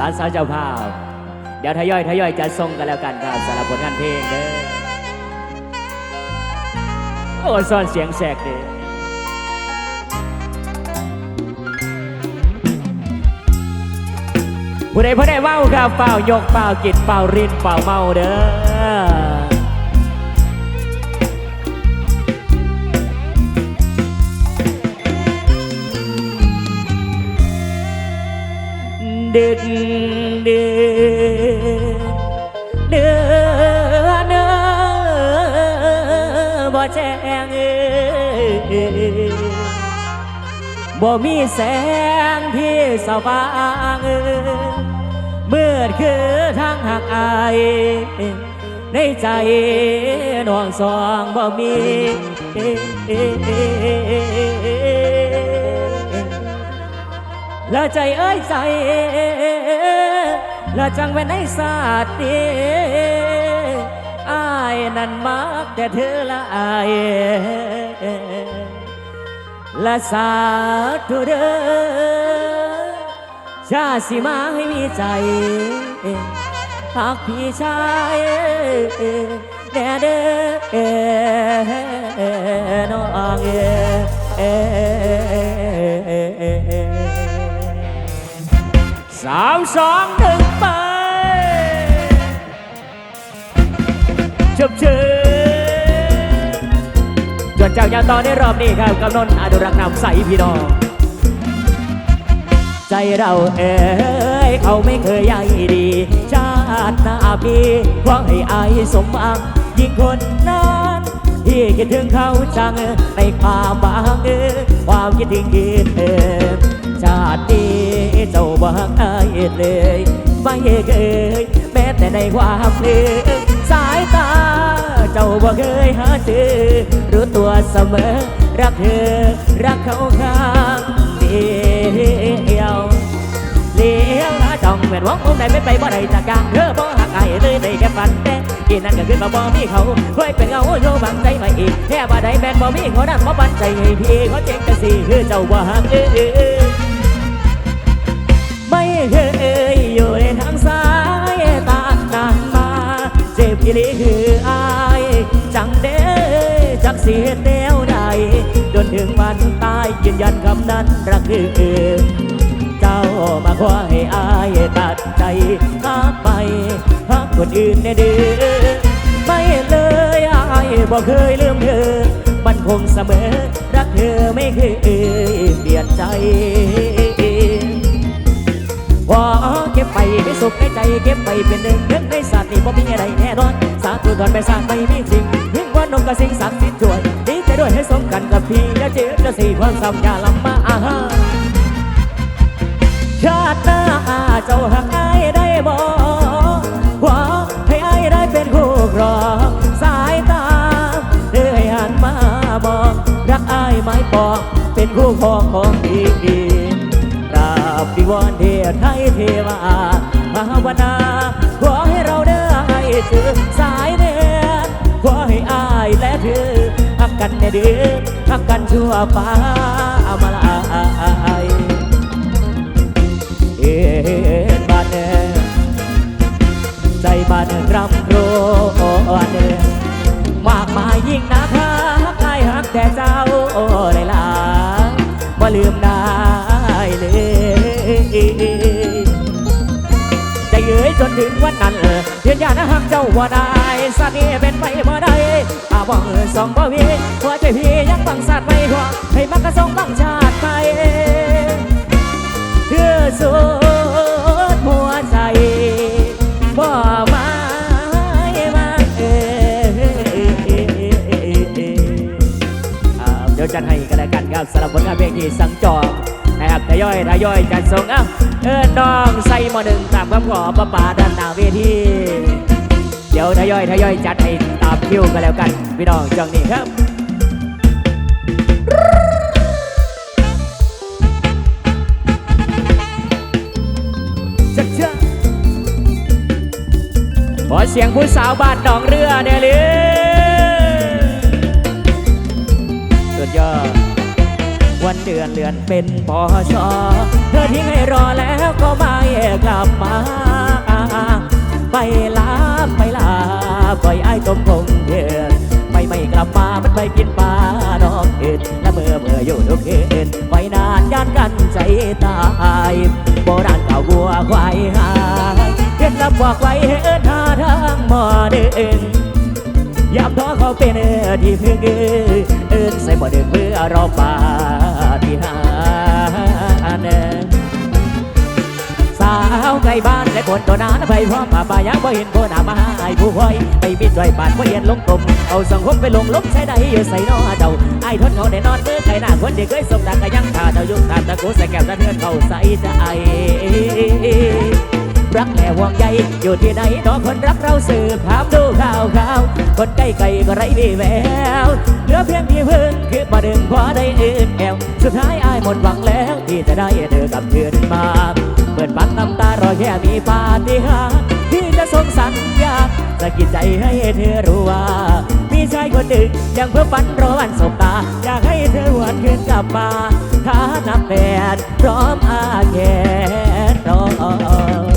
ร้านสาวเจ้าภาพ เดี๋ยวทยอยทยอยจะส่งกันแล้วกันครับสำหรับผลงานเพลงเด้อโอ้ซ่อนเสียงแสกเด้อผู้ใดผู้ใดเมาครับเป่ายกเป่ากินเป่ารินเป่าเมาเด้อ เดึกเดือนเดือนเนอบ่แจ้งเอบ่มีแสงที่สว่างเมืดคือทางหักอาย ในใจน้องสองบ่มี ละใจเอ้ยใจละจังเป็นในศาสตร์นี้อายนั่นมักแต่เธอละอายละสาธุเด้อชาสิมาให้มีใจหากพี่ชายแน่เด้อน้องเอ้ สามสองหนึ่งไปชุบชื่อจวนเจ้ายาต่อในรอบนี้ครับกำนนอนุรักษ์นำใสพี่น้อง ใจเราเอ้ยเขาไม่เคยใยดี ชาติหน้ามีหวังให้อายสมหวังยิ่งคนนั้น ที่คิดถึงเขาจังในความบางเออความคิดถึงคิดเออชาตินี้เจ้าบางอายเลยไม่เคยแม้แต่ในความเพลงสายตา เจ้าบ่เคยหาเจอรู้ตัวเสมอ รักเธอ รักเขาข้างเดียวเลี้ยว แม่นหวังองค์ใดไม่ไปบ่ได้จากการเธอบ่หักไอ้เลยได้แค่ฝันแต่กินนั้นก็ขึ้นมาบ่มีเขาเคยเป็นเงาโยบังใจไมาอีกแค่บ่ได้แม่นบ่มีเขานั้นบ่ปันใจให้พี่เขาเจ๊งกันสิคือเจ้าบ่หักเอ้ยไม่เคยอยู่ในทางสายตานานมาเจ็บอีหลีคืออายจังเด้จักเสียแนวใดจนถึงวันตายยืนยันคำนั้นรักคือเจ้ามาขอให้ายตัด ใจหักไปหักคนอื่นแน่เดือไม่เลยอายบอกเคยลืมเธอมันคงเสมอ รักเธอไม่เคยเปลี่ยนใจว่าเก็บไปไม่สุขในใจเก็บไปเป็นหนึ่งหนึ่งในศาสตร์นี้บ่มีอะไรแน่นอน สาธุดอนไปสร้าไม่มีจริงถึงว่านมกระสิงศักดิ์สิทธิ์ช่วยดีใจด้วยให้สมกันกับพี่และเจ็บจะสี่ความซ้ำอย่าลำมาอาหาชาติหน้าเจ้าหา ครองของดีดีกราบวิวอนเทพไทยเทวา ภาวนาขอให้เราได้เจอสายเดือนขอให้อายและเธอหักกันแน่เดือหักกันชั่วฟ้ามาลายเอ็นบานเนใจบานรำโรนมากมายยิ่งนัก ถึงวันนั้นเพียนยานะฮักเจ้าว่าได้สัตว์นี้เป็นไปบ่ได้อาบังสองบ่วีหัวใจพี่ยังบังสัตว์ไม่ทั่วให้มักกระสองบังชาติไปเพื่อสุดหัวใจบ่มามาเออเดี๋ยวจัดให้กันแล้วกันครับสำหรับผลงานเพลงที่สังจอนะครับท ยอยทยอยจัดส่งอะเอิ้นน้องใส่หมอหนึ่งตามคำขอประปาด้านหน้าเวทีเดี๋ยวทยอยทยอยจัดให้ตามคิวกันแล้วกันพี่น้องจังนี้ครับขอเสียงผู้สาวบ้านหนองเรือเนี่ยเลยสุดยอด วันเดือนเลือนเป็นพอชอเธอทิ้งให้รอแล้วก็ไม่กลับมา ไปลาไปลาปล่อยไอ้ต้มคงเดือนไม่ไม่กลับมามันไปกินปลาดอกอื่นและเมื่อเมื่ออยู่ทุกคืนไว้นานย่านกันใจตายโบราณเก่าวัวควายหายเคล็ดลับบอกไว้เอิ้นหาทางหมอเดิน ยามท้อเขาเป็นเออที่พึ่งเออเอินใส่บ่เดิมเพื่อรอปาฏิหารสาวไกลบ้านและคนตัวหนาไปพร้อมมาบายังบ่เห็นโคหนามาไอ้ผู้คอยไปมิดไว้บานบ่เห็นลงกลมเอาสังคมไปลงลบใช้ได้อยู่ใส่นอเจ้าไอ้ทนเขาได้นอนเมื่อไก่หน้าคนที่เคยสมดังก็ยังท่าเจ้ายุ่งตามตะกูใส่แก้วตะเทือนเขาใส่ใจ รักแม่ห่วงใยอยู่ที่ไหนน้องคนรักเราสืบถามดูข่าวข่าวคนใกล้ไกลก็ไร้แววเหลือเพียงที่พึ่งคือมาดึงพอได้อื่นแอวสุดท้ายอายหมดหวังแล้วที่จะได้เธอกลับคืนมาเปิดปักน้ำตารอแค่มีปาฏิหาริย์ที่จะส่งสัญญาสะกิดใจให้เธอรู้ว่ามีชายคนหนึ่งยังเพื่อฝันรอวันสบตา อยากให้เธอหวนคืนกลับมาถ้านับแปดพร้อมอาแขนรอ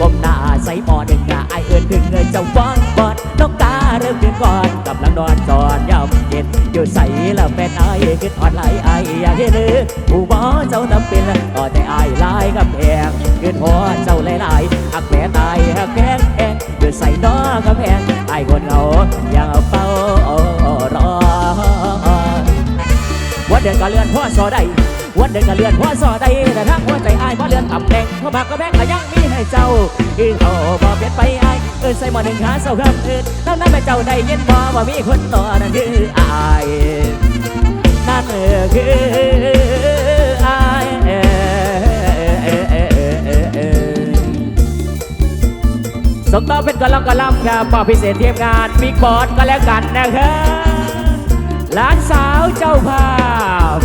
ก้มหน้าใส่หมอหนึ่งกะไอายเอินถึงเงินจ้าบอนบอนน้องตาเริ่มเดือนก่อนกำลังนอนจอนย่ำเย็นอยู่ใส่แล้วแฟนไอขึ้นออนไหลไออยากเห็นเลยผู้บอเจ้าทำเป็นต่อใจไอายลายกับแพงขึ้นหัวเจ้าหลายๆหักแม่ตายหักแพงแพงอยู่ใส่น้อกับแพงไอคนเหงายังเอาเฝ้ารอวันเดือนก็เลื่อนพ่อสอได้ เดือนก็เลื่อนพ่อสอได้แต่ทั้งหัวใจอายพ่เลื่อนตำแหน่งเพราะบักก็แบงก็ยังมีให้เจ้าคือเขาบ่เปลี่ยนไปอายเออใส่หมอหนึ่งขาเศร้าครับเออแล้วนั่นแม่เจ้าได้ยินบ่ว่ามีคนต่อนั่นคืออายนั่นคืออายสมต่อเป็นกำลังกำลังครับมอพิเศษเทียมงานบิ๊กบอสก็แล้วกันนะครับหลานสาวเจ้าภาพ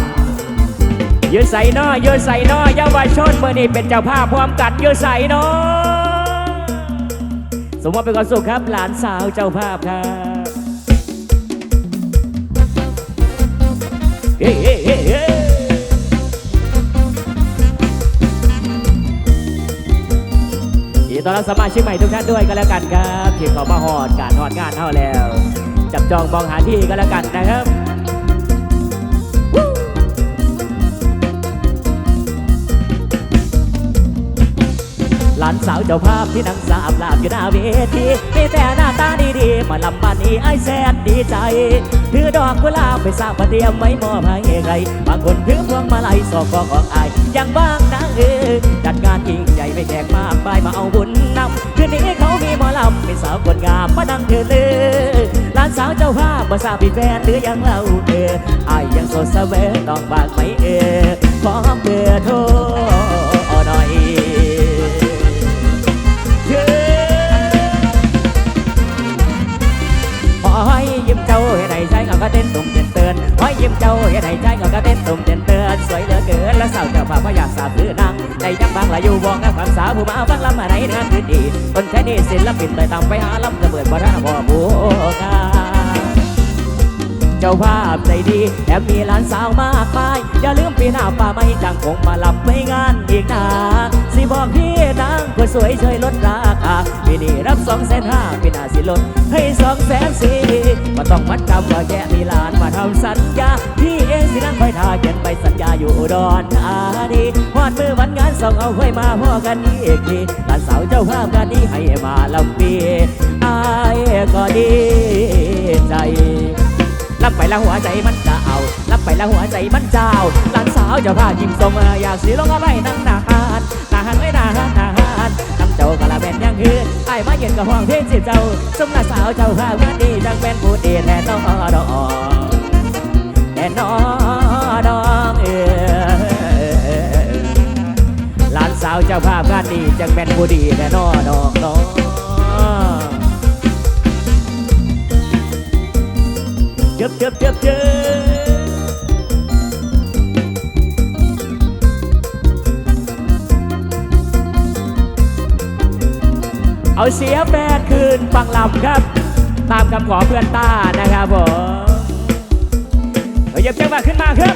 ยืนใส่นอยืนใส่นอเยาวชนเมื่อนี้เป็นเจ้าภาพพร้อมกัดยืนใส่นอสมมติเป็นความสุขครับ หลานสาวเจ้าภาพครับเฮ้เฮ้เฮ้เฮ้ยินดีต้อนรับสมาชิกใหม่ทุกท่านด้วยกันแล้วกันครับที่เขามาหอดการหอดงานเท่าแล้ว จับจองมองหาที่กันแล้วกันนะครับ ลานสาวเจ้าภาพที่นั่งสาบลาบอยู่หน้าเวทีมีแต่หน้าตาดีๆมาลำบานนี้ไอ้แสนดีใจ ถือดอกกุหลาบไปสร้างประเดียมไม่มอบให้ใครบางคนถือพวงมาลัยสอกกอของอายอย่างบ้างนะเออจัดงานยิ่งใหญ่ไม่แขกมากมายมาเอาบุญนำคืนนี้เขามีหมอลำเป็นสาวคนงามมานั่งเธอเลยหลานสาวเจ้าภาพมาทราบมีแฟนหรือยังเล่าเอออายยังโสดเสวต้องบากไหมเออขอเบอร์โทรหน่อย หอยยิ้มเจ้าเห็นไหนใจเงาก็เต้นตุ่มเต้นเตือนหอยยิ้มเจ้าเห็นไหนใจเงาก็เต้นตุ่มเต้นเตือนสวยเหลือเกินและสาวเจ้าภาพก็อยากสาบหรือนางในยังบางละอยู่วองกับความสาวผู้มาฟังลำมาในงานคืนดีคนแค่นี้ศิลปินเลยตำไปหาลำกระเบิดบ่ท่าบ่บัวงา จ้าภาพใจดีแถมมีหลานสาวมากมาย อย่าลืมปีหน้าป่าไม่จังคงมาหลับไปงานอีกนะสิบอกพี่นางคนสวยช่วยลดราคาปีนี้รับสองแสนห้าปีหน้าสิลดให้สองแสนสี่มาต้องมัดจำว่าแกมีหลานมาทำสัญญาพี่เองสินั้นคอยทาเขียนใบสัญญาอยู่อุดรธานีวาดมือวันงานส่งเอาไว้มาพ่อกันอีกทีหลานสาวเจ้าภาพงานนี้ให้มาลำปีอายก็ดีใจ รับไปแล้วหัวใจมันจะเอา รับไปแล้วหัวใจมันเจ้าหลานสาวจ้าผ้ายิ้มทรงมอยากสีลงอาไว้นั่งนานนานไว้นานนานน้ำเจ้ากะละแม่นยังคือไอ้มาเย็นกับห้องเพลงสิเจ้าสมนาสาวเจ้าผ้าวันดีจังเป็นผู้ดีแน่นอนดอกแน่นอนดอกเออหลานสาวเจ้าภาพงานดีจังเป็นผู้ดีแน่นอนดอกน้อง เจ็บเจ็บเจ็บเจ็บเอาเสียแปดคืนฟังลำครับ ตามคำขอเพื่อนต้านะครับผมเยับจังหวะขึ้นมาครับ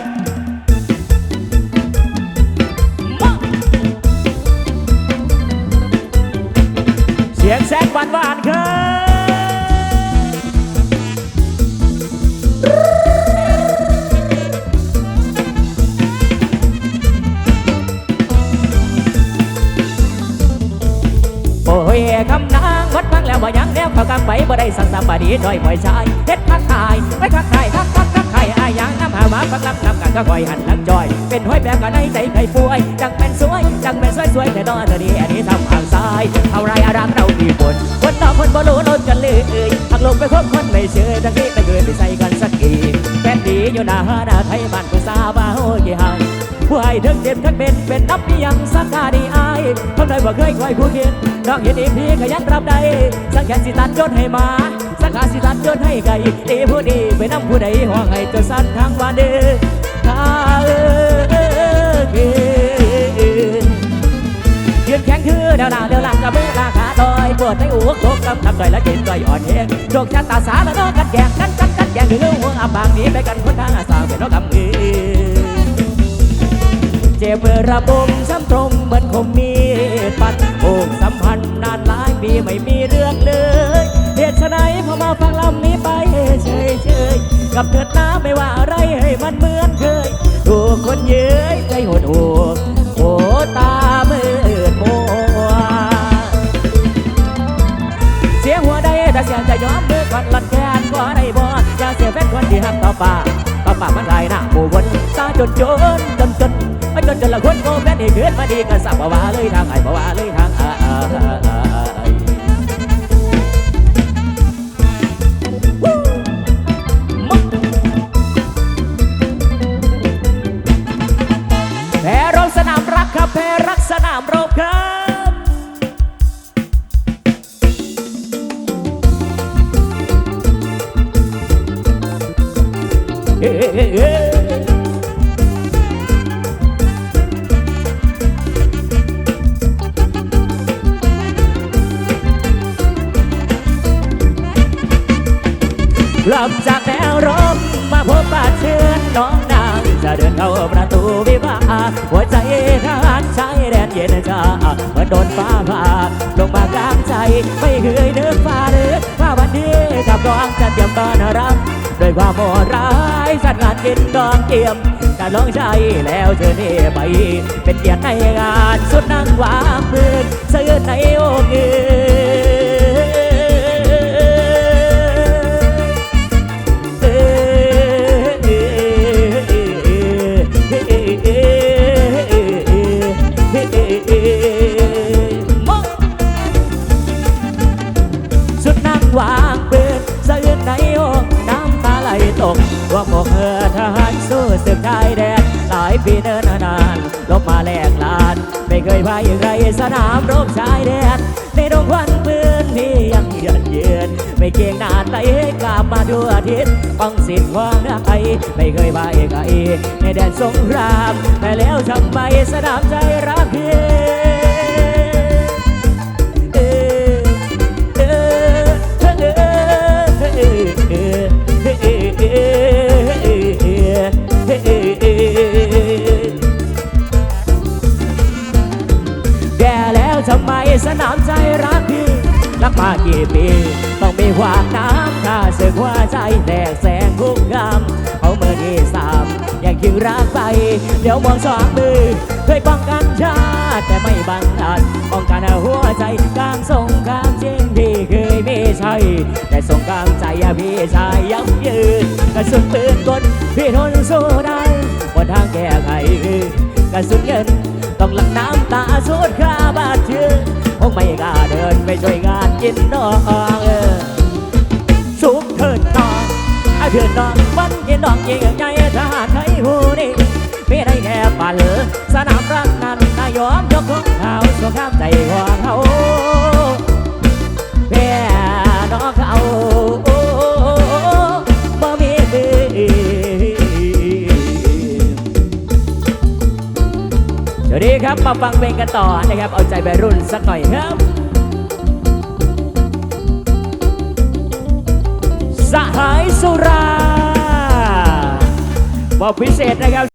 เสียงแซกหวานครับ งวัดพังแล้วว่ายังแนวเขากำไปบ่ได้สั่งสามบาดีน้อยบ่อยชายเฮ็ดทักทายไปทักทายทักทักทักทายอายยังน้ำหามาฟังลำนำกันก็คอยหันหลังจอย เป็นห้อยแบบกันในใจใครป่วยจังเป็นสวยจังเป็นสวยสวยแต่นอนเธอดีอันนี้ทำห่างซ้ายเอาไรอารักเราดีฝนคนนอคนบ่รู้โนนกันเลยหักลงไปคบคนไม่เชื่อทั้งที่ไม่เคยไปใส่กันสักทีแฟนดีอยู่หน้าหน้าไทยบ้านกูซาบ้าโอ้ยห่าง ผู้ให้ทั้งเจ็บทั้งเป็นเป็นนับที่ยังสักกาดีอายคนใดบ่เคยคอยผู้เขียนน้องเห็นอีพีขยันรับใดสังแขนสิตัดจนให้มาสังขาสิตัดจนให้ไก่ดีผู้ดีไปนำผู้ใดห่วงให้จนสั้นทางวันเด้อข้าเออเกินยืนแข็งคือเดวหน้าเดวหลังกับมือราคาดอยปวดในอกโคกำลังดอยและเจ็บดอยอ่อนแห้งโรคชะตาสาและน้องกันแย่งกันกันกันแย่งคือหัวอับบางนี้ไปกันคนทางอาสาเป็นน้องกำเงินเจ็ บระบมช้ำตรงเหมือนคมมีดปัดโอกสัมพันธ์นานหลายปีไม่มีเรื่องเลยเหตุไฉนพอมาฟังลำนี้ไปเฉยเฉยกับเถิดน้ำไม่ว่าอะไรให้มันเหมือนเคยถูกคนเย้ยใจหดหูโอ้ตามืดมัวเสียหัวได้แต่เสียงจะยอมมือก่อนลัดแขนก็ได้บ่อย่าเสียแฟนคนที่หักต่อป่าต่อป่ามันลายหน้าผู้วนตาจนจนจน จนไม่จนจนละคนโง่แฟนที่เกิดมาดีก็สับว่าเลยทางไอ้บ่ว่าเลยทางอ้ายแพ้รบสนามรักครับแพ้รักสนามรบครับเอ้เลับจากแนวรบมาพบบาเชือนน้องนางจะเดินเข้าประตูวิวาห์หัวใจทหารชายแดนเย็นชาเหมือนโดนฟ้าผ่าลงมากลางใจไม่เคยนึกฟ้าลึกว่าวันนี้กับน้องจะเตรียมต้อนรับด้วยความโหดร้ายสัตว์งานกินดองเกียมการลองใจแล้วเธอนี่ไป เป็นเกียรติในงานสุดนั่งวางมือเสื้อในโอกเอืสุดนั่ วางปืนสะอื้นในอกน้ำตาไหลตกว่าพวกเธอทหารสู้ศึกชายแดนหลายปีเนินนานลบมาแลกลาน ไม่เคยพ่ายใครสนามรบชายแดนในดงควันปืนที่ยังเยือนเยือนไม่เก่งนานไตกลับมาดูอาทิตย์ฟังสิทธิ์ความไทยไม่เคยพ่ายใครในแดนสงคราม แต่แล้วทำไมสนามใจรักเพีย แตกแสงคุกคามเอาเมื่อที่สามยังคิวรักไปเดี๋ยวมองสองมือเคยป้องกันชาติแต่ไม่บังอาจป้องกันหัวใจกลางสงครามจริงที่เคยมีใช่แต่สงครามใจอะพี่ชายยับยืนกระสุนปืนกลพี่ทนสู้ได้บนทางแก้ไขกระสุนเงินต้องหลั่งน้ำตาสูดคราบาดเชื้อคงไม่กล้าเดินไปช่วยงานกินนองเออ เถิดนองมันกินดองยิงใจทหารไทยผู้นี้ไม่ได้แค่ปั่นสนามรักนั้นนายอมยกของเขาสงครามใจของเขาแพ้น้องเขาบ่มีมือสวัสดีครับมาฟังเพลงกันต่อนะครับ เอาใจวัยรุ่นสักหน่อยครับ สหายสุราบอกพิเศษนะครับ